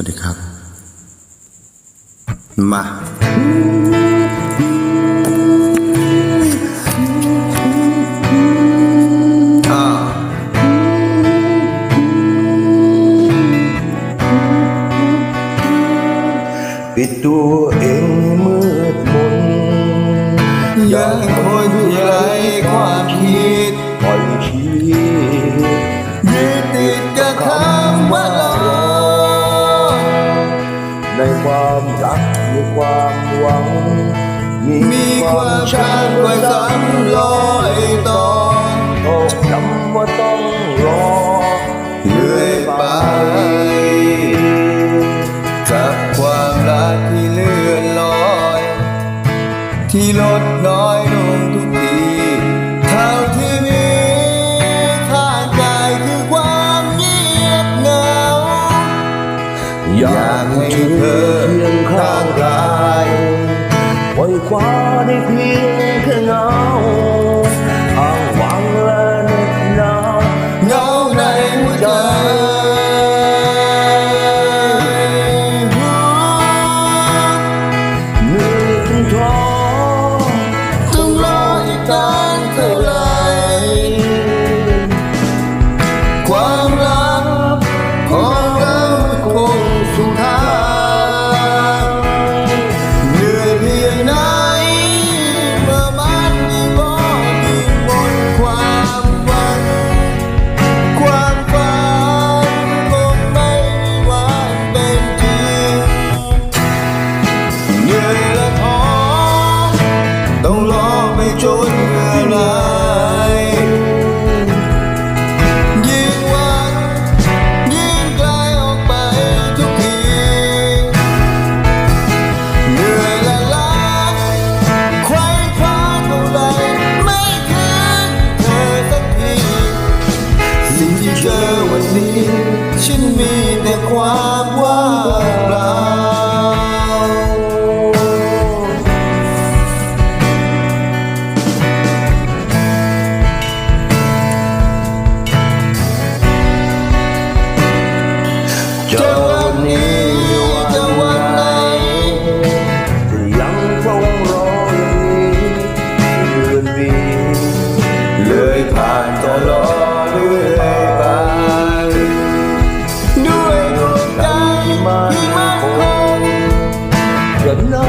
วัสดีครับ มาปิดตัวเองมืดมนอย่าคนยอยู่ไรความคิดปล่อยชีวิต ความหวัง มีความชางไว้สามลอยต่อโอ้จำว่าต้องรอเลื่อยไปจากความรักที่เลื่อนลอย ที่ลดน้อยลงทุกที อยากให้เธอเคียงข้างกายไว้คว้าได้เพียง mimi kwa Bwana. good love.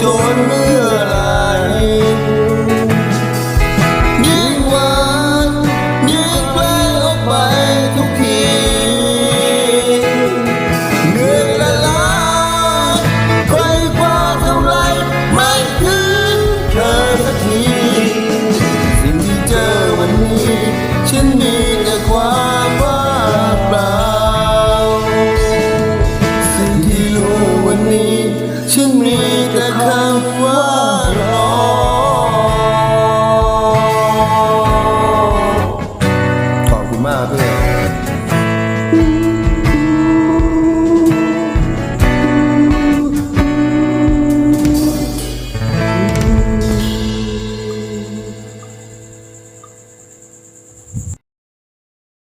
จนเมื่อไร